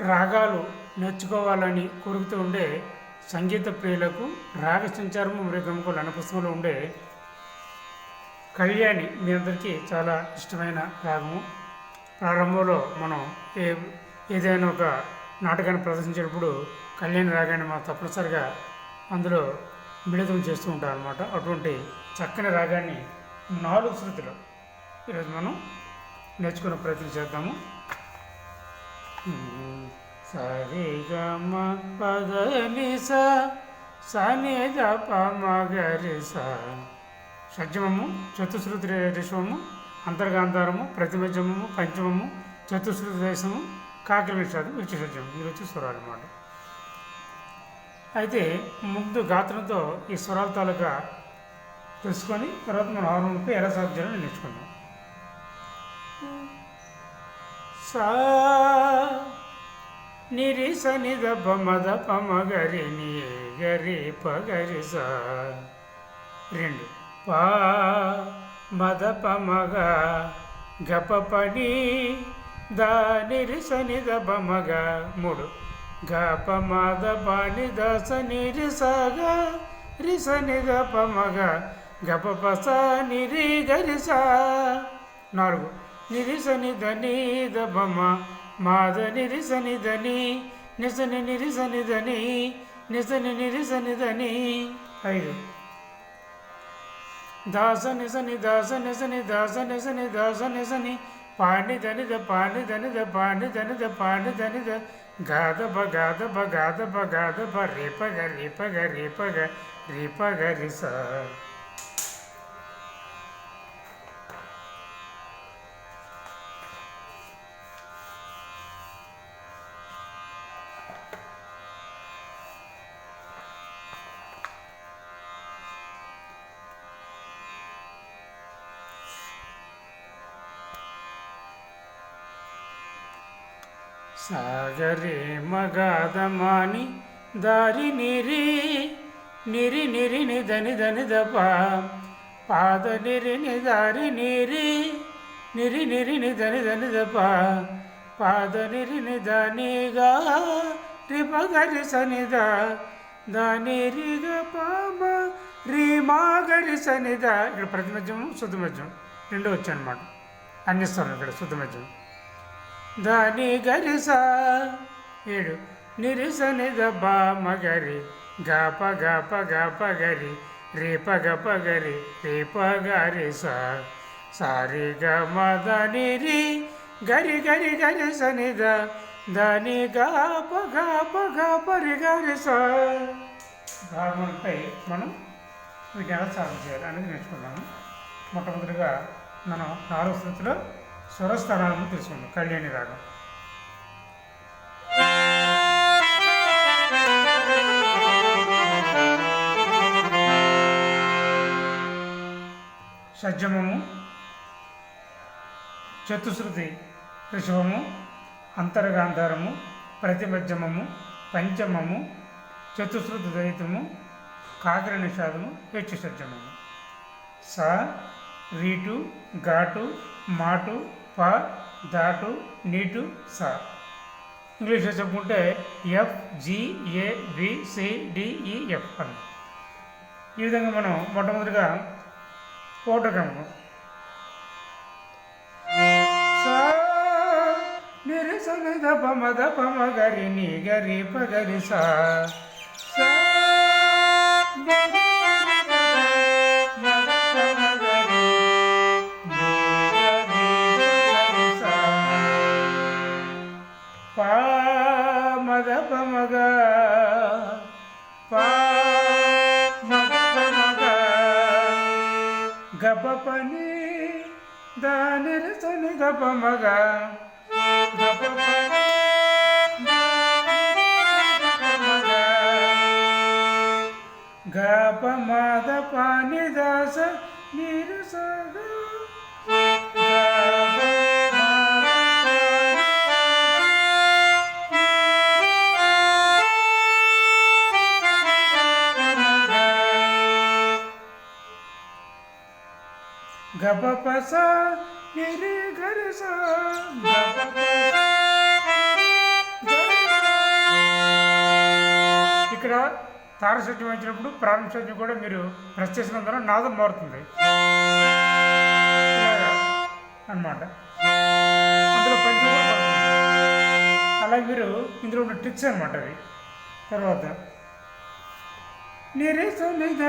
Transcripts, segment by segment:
రాగాలు నేర్చుకోవాలని కోరుకుతూ ఉండే సంగీత ప్రియులకు రాగ సంచారము మరియు గమకులు అనే పుస్తకంలో ఉండే కళ్యాణి మీ అందరికీ చాలా ఇష్టమైన రాగము. ప్రారంభంలో మనం ఏ ఏదైనా ఒక నాటకాన్ని ప్రదర్శించేటప్పుడు కళ్యాణి రాగాన్ని మనం తప్పనిసరిగా అందులో మిళితం చేస్తూ ఉంటాం అనమాట అటువంటి చక్కని రాగాన్ని నాలుగు శృతిలో ఈరోజు మనం నేర్చుకునే ప్రయత్నం చేద్దాము. సరిగమ పదని సని జప మగరి స షడ్జమము చతుశ్రుతి రిషవము అంతర్గాంధారము ప్రతిమజమము పంచమము చతుశ్రుతి దేశము కాకిల విషాదం విచ్చషడ్జం ఇది వచ్చి స్వరాలు అన్నమాట అయితే ముందు గాత్రంతో ఈ స్వరాల తాలూకా తెలుసుకొని తర్వాత మనం హార్మోన్పై ఎలా సాధ్యాలని నేర్చుకుందాం. సా నిరిస నిద పమద పమగరి నీ గరి పగరి రెండు. పా మద పమగ గప పని దా నిరిస నిద పమగ మూడు. గప మద పని దస సని రి సగ రి గప పస నిరి గరిస నాలుగు. నిరిస నిద దమ మాద నిరిసని ధని నిసని నిరిసని ధని నిసని ఐదు. దాస నిజని దాస నిజని దాస నిజని దాస నిజని. పాణి దనిద పాణి దనిద పాణి దనిద పాణి దనిద గాదబ గాదబ గాదబ గాదబ రేపగ రేపగ రేపగ రేపగ రిస. సాగరే మగాదమాని దారి నిరి నిరి నిరి నిదని దని దప. పాద నిరి నిదారి నిరి నిరి నిరి నిదని దని దప. పాద నిరి నిదానిగా రిపగరి సనిద దాని రిగ పామ రీ మాగరి సనిద. ఇక్కడ ప్రతిమధ్యము శుద్ధమధ్యం రెండు వచ్చాయన్నమాట. అన్నిస్తారు ఇక్కడ శుద్ధమధ్యం. దాని గరిస ఏడు నిరిస నిదబ మగరి గప గప గప గరి రేప గప గరి రేప గరి సారి గ మద నిరి గరి గరి గరి సనిద దాని గాప గప గప రి గరి స మనం వీటిని ఎలా సాధన చేయాలి అనేది నేర్చుకున్నాము. మొట్టమొదటిగా మనం నాలుగు స్థితిలో స్వరస్థానాలను తెలుసుకుందాం. కళ్యాణి రాగం. షడ్జమము చతుశ్రుతి ఋషభము అంతర్గాంధారము ప్రతిమధ్యమము పంచమము చతుశ్రుతి దళితము కాగ్ర నిషాదము హెచ్చు షడ్జమము స రీటు ఘాటు మాటు ప దాటు నీటు స. ఇంగ్లీష్లో చెప్పుకుంటే ఎఫ్ జిఏ బిసిడిఈఎఫ్ అని. ఈ విధంగా మనం మొట్టమొదటిగా ఓటగము నిరసన దప మద పమ గరి ని గరి పగరి సా. గప పని దాని రసని గప మగ గప పని గప మద పాని దాస నిరసగ ఇక్కడ తారసత్యం వచ్చినప్పుడు ప్రారంభ కూడా మీరు ప్రెస్ చేసినందున నాదం మారుతుంది. అనమాట అందులో అలా మీరు ఇందులో ఉన్న ట్రిక్స్ అనమాట అది తర్వాత నిరిస నిధ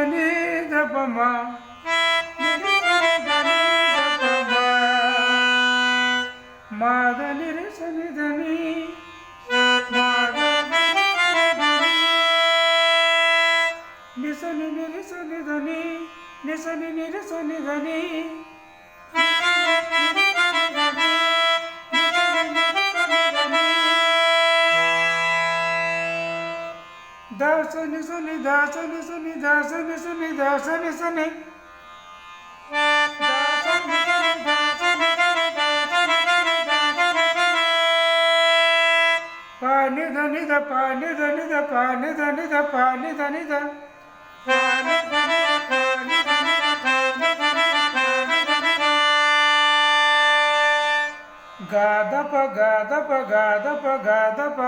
మాద నిరిస నిసని నిరిసనిదని నిసని నిరిసనిదని దాసని సుని దాసని సుని దాసని సుని దాసని సుని పాని ధని ద పాని ధని ద పాని ధని ద పాని ధని ద గాదప గాదప గాదప గాదప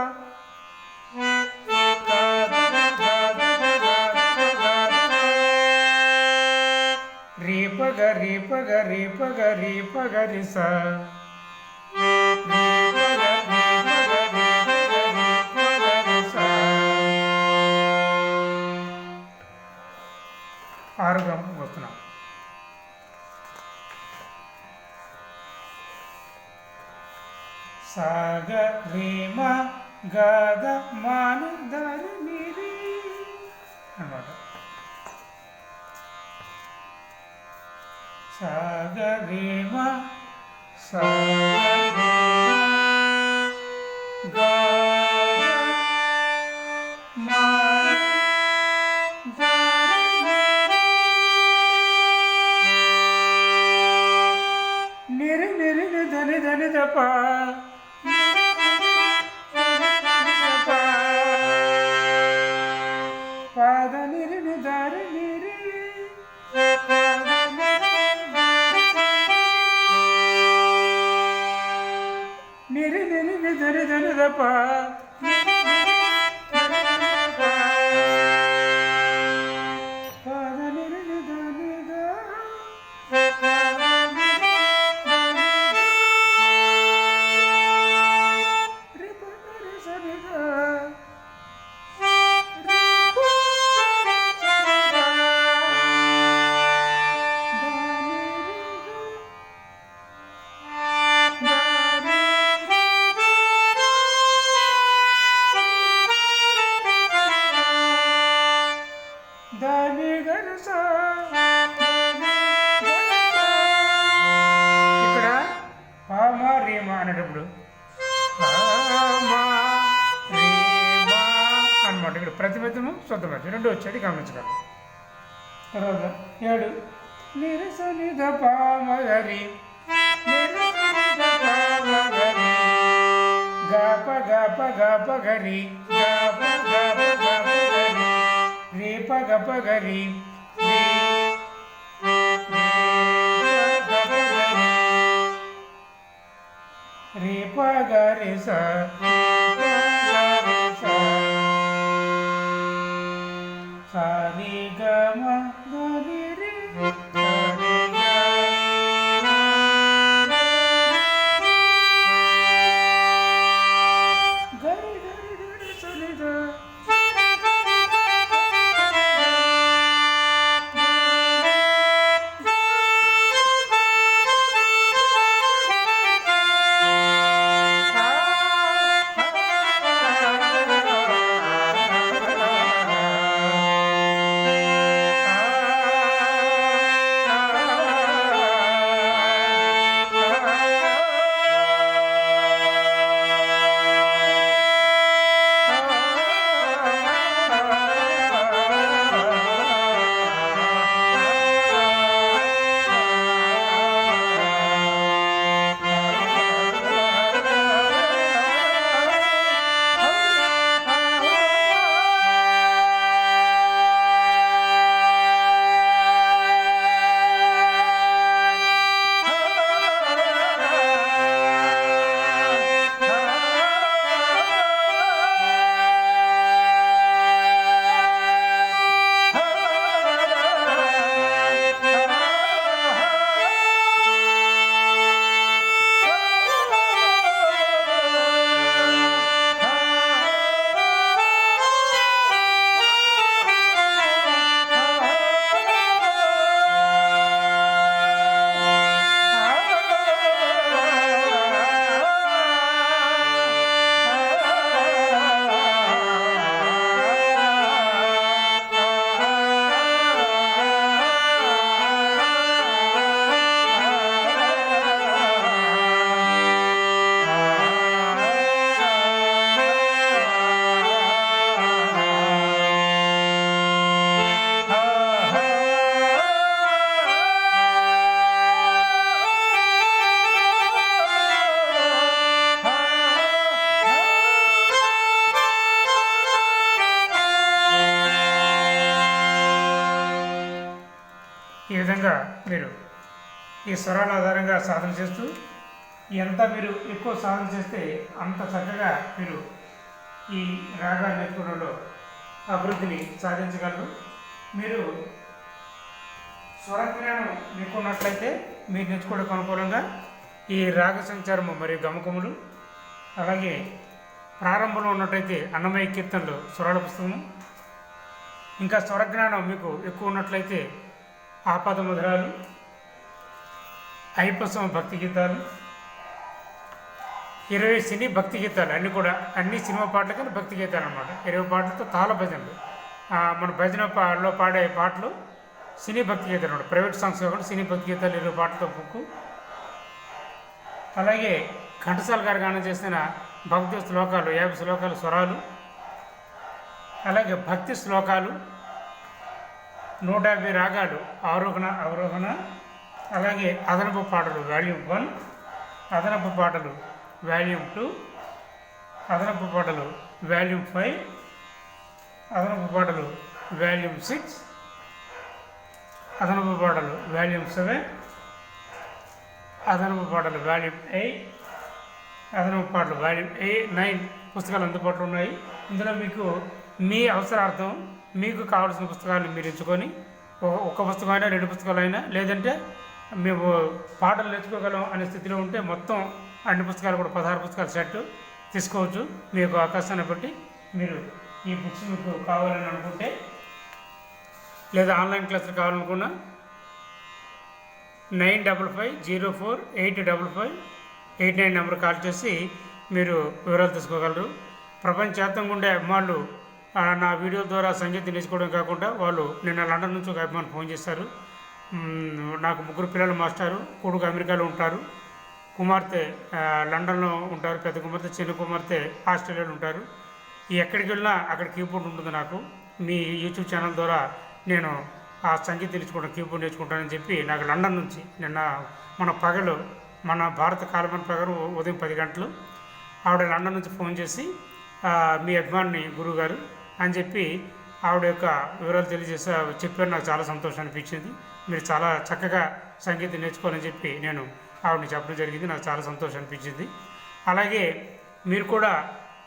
రీపగ రీపగ రీపగ రీపగ రిస ఆరు ఆరుగా వస్తున్నాం. సాగ భీమ గద మాను దారి మీరి అన్నమాట. సాగ భీమ సాగ నిరి ని ధని ప్రతిపదము శుద్ధమతి రెండు వచ్చేది గమనించగలరు తర్వాత ఏడు నిరస నిధ పామగరి గప గప గాప గరి గాప గాప గాప గరి రీప గప గరి రేప గరి స మీరు ఈ స్వరాల ఆధారంగా సాధన చేస్తూ ఎంత మీరు ఎక్కువ సాధన చేస్తే అంత చక్కగా మీరు ఈ రాగాలు నేర్చుకోవడంలో అభివృద్ధిని సాధించగలరు. మీరు స్వరజ్ఞానం మీకు ఉన్నట్లయితే మీరు నేర్చుకోవడానికి అనుకూలంగా ఈ రాగ సంచారము మరియు గమకములు అలాగే ప్రారంభంలో ఉన్నట్టయితే అన్నమయ కీర్తనలు స్వరాల పుస్తకము. ఇంకా స్వరజ్ఞానం మీకు ఎక్కువ ఉన్నట్లయితే ఆపద మధురాలు ఐపసం భక్తి గీతాలు ఇరవై సినీ భక్తి గీతాలు అన్నీ కూడా అన్ని సినిమా పాటలు కానీ భక్తి గీతాలు అనమాట ఇరవై పాటలతో తాళ భజనలు. మన భజన పాలో పాడే పాటలు సినీ భక్తి గీతాలు అనమాట ప్రైవేట్ సాంగ్స్ కాకుండా సినీ భక్తి గీతాలు ఇరవై పాటలతో బుక్కు అలాగే ఘంటసాల గారు గానం చేసిన భక్తి శ్లోకాలు యాభై శ్లోకాలు స్వరాలు. అలాగే భక్తి శ్లోకాలు. నూట యాభై రాగాలు ఆరోహణ అవరోహణ అలాగే అదనపు పాటలు వాల్యూమ్ వన్ అదనపు పాటలు వాల్యూమ్ టూ అదనపు పాటలు వాల్యూమ్ ఫైవ్ అదనపు పాటలు వాల్యూమ్ సిక్స్ అదనపు పాటలు వాల్యూమ్ సెవెన్ అదనపు పాటలు వాల్యూమ్ ఎయిట్ అదనపు పాటలు వాల్యూమ్ ఎయిట్ నైన్ పుస్తకాలు అందుబాటులో ఉన్నాయి. ఇందులో మీకు మీ అవసరార్థం మీకు కావాల్సిన పుస్తకాలు మీరు ఎంచుకొని ఒ- ఒక్క పుస్తకమైనా రెండు పుస్తకాలైనా లేదంటే మేము పాటలు నేర్చుకోగలం అనే స్థితిలో ఉంటే మొత్తం అన్ని పుస్తకాలు కూడా పదహారు పుస్తకాల సెట్ తీసుకోవచ్చు. మీకు అవకాశాన్ని బట్టి మీరు ఈ బుక్స్ మీకు కావాలని అనుకుంటే లేదా ఆన్లైన్ క్లాసులు కావాలనుకున్నా nine double five zero four eight double five eight nine number call చేసి మీరు వివరాలు తీసుకోగలరు ప్రపంచవ్యాప్తంగా ఉండే అభిమానులు నా వీడియో ద్వారా సంగీతం నేర్చుకోవడం కాకుండా వాళ్ళు నిన్న లండన్ నుంచి ఒక అభిమాని ఫోన్ చేశారు. నాకు ముగ్గురు పిల్లలు మాస్టారు కొడుకు అమెరికాలో ఉంటారు. కుమార్తె లండన్లో ఉంటారు పెద్ద కుమార్తె చిన్న కుమార్తె ఆస్ట్రేలియాలో ఉంటారు. ఎక్కడికి వెళ్ళినా అక్కడ కీబోర్డ్ ఉంటుంది నాకు. మీ యూట్యూబ్ ఛానల్ ద్వారా నేను ఆ సంగీతం నేర్చుకుంటాను కీబోర్డ్ నేర్చుకుంటానని చెప్పి నాకు లండన్ నుంచి నిన్న మన పగలు మన భారత కాలమైన ప్రకారం ఉదయం పది గంటలు. ఆవిడ లండన్ నుంచి ఫోన్ చేసి మీ అభిమాని గురువు గారు అని చెప్పి ఆవిడ యొక్క వివరాలు తెలియజేసి చెప్పారు. నాకు చాలా సంతోషం అనిపించింది. మీరు చాలా చక్కగా సంగీతం నేర్చుకోవాలని చెప్పి నేను ఆవిడని చెప్పడం జరిగింది. నాకు చాలా సంతోషం అనిపించింది. అలాగే మీరు కూడా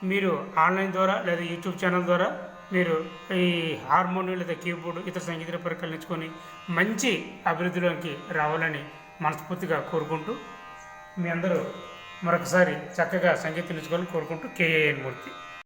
మీరు ఆన్లైన్ ద్వారా లేదా యూట్యూబ్ ఛానల్ ద్వారా మీరు ఈ హార్మోనియం లేదా కీబోర్డ్ ఇతర సంగీత పరికరాలు నేర్చుకొని మంచి అభివృద్ధిలోకి రావాలని మనస్ఫూర్తిగా కోరుకుంటూ మీ అందరూ మరొకసారి చక్కగా సంగీతం నేర్చుకోవాలని కోరుకుంటూ కేఏఎన్ మూర్తి.